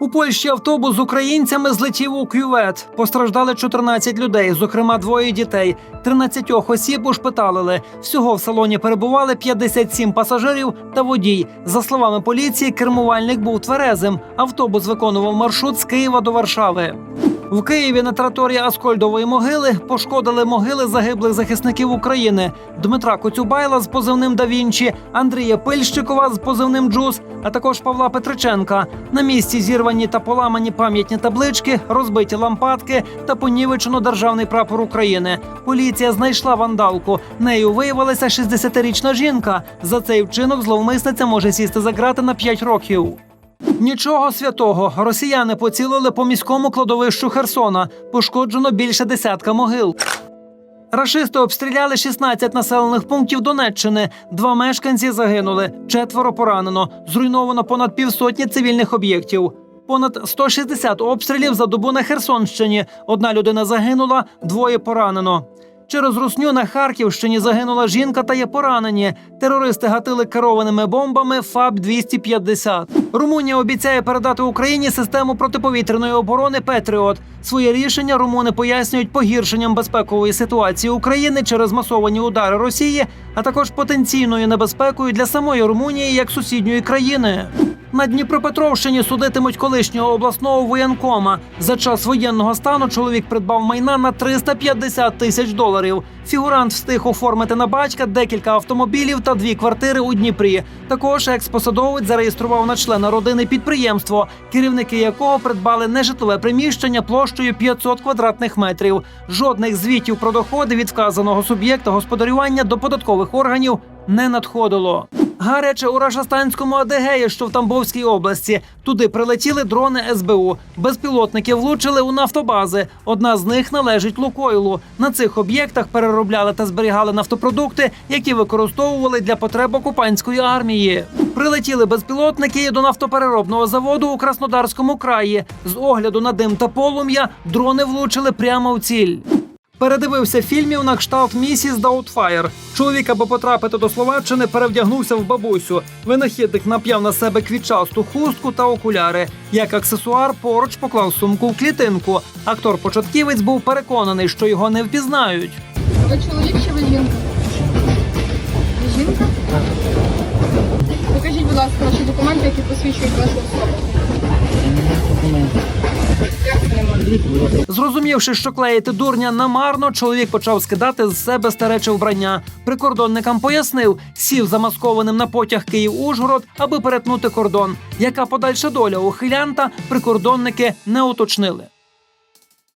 У Польщі автобус з українцями злетів у кювет. Постраждали 14 людей, зокрема двоє дітей. 13 осіб ушпиталили. Всього в салоні перебували 57 пасажирів та водій. За словами поліції, кермувальник був тверезим. Автобус виконував маршрут з Києва до Варшави. В Києві на території Аскольдової могили пошкодили могили загиблих захисників України Дмитра Коцюбайла з позивним «Да Вінчі», Андрія Пильщикова з позивним Джус, а також Павла Петриченка. На місці зірвані та поламані пам'ятні таблички, розбиті лампадки та понівечено державний прапор України. Поліція знайшла вандалку. Нею виявилася 60-річна жінка. За цей вчинок зловмисниця може сісти за грати на 5 років. Нічого святого. Росіяни поцілили по міському кладовищу Херсона. Пошкоджено більше десятка могил. Рашисти обстріляли 16 населених пунктів Донеччини. Два мешканці загинули, четверо поранено. Зруйновано понад півсотні цивільних об'єктів. Понад 160 обстрілів за добу на Херсонщині. Одна людина загинула, двоє поранено. Через русню на Харківщині загинула жінка та є поранені. Терористи гатили керованими бомбами ФАБ 250 Румунія обіцяє передати Україні систему протиповітряної оборони Петріот. Своє рішення румуни пояснюють погіршенням безпекової ситуації України через масовані удари Росії, а також потенційною небезпекою для самої Румунії як сусідньої країни. На Дніпропетровщині судитимуть колишнього обласного воєнкома. За час воєнного стану чоловік придбав майна на 350 тисяч доларів. Фігурант встиг оформити на батька декілька автомобілів та дві квартири у Дніпрі. Також експосадовець зареєстрував на члена родини підприємство, керівники якого придбали нежитлове приміщення площею 500 квадратних метрів. Жодних звітів про доходи від вказаного суб'єкта господарювання до податкових органів не надходило. Гаряче у Рашастанському Адегеї, що в Тамбовській області. Туди прилетіли дрони СБУ. Безпілотники влучили у нафтобази. Одна з них належить Лукойлу. На цих об'єктах переробляли та зберігали нафтопродукти, які використовували для потреб окупантської армії. Прилетіли безпілотники до нафтопереробного заводу у Краснодарському краї. З огляду на дим та полум'я дрони влучили прямо в ціль. Передивився фільмів на кшталт місіс Даутфаєр. Чоловік, аби потрапити до Словаччини, перевдягнувся в бабусю. Винахідник нап'яв на себе квітчасту хустку та окуляри. Як аксесуар поруч поклав сумку в клітинку. Актор початківець був переконаний, що його не впізнають. Ви чоловік чи ви жінка? Ви жінка? Покажіть, будь ласка, ваші документи, які посвідчують вашу особу. Зрозумівши, що клеїти дурня намарно, чоловік почав скидати з себе старече вбрання. Прикордонникам пояснив, сів замаскованим на потяг Київ-Ужгород, аби перетнути кордон. Яка подальша доля ухилянта, прикордонники не уточнили.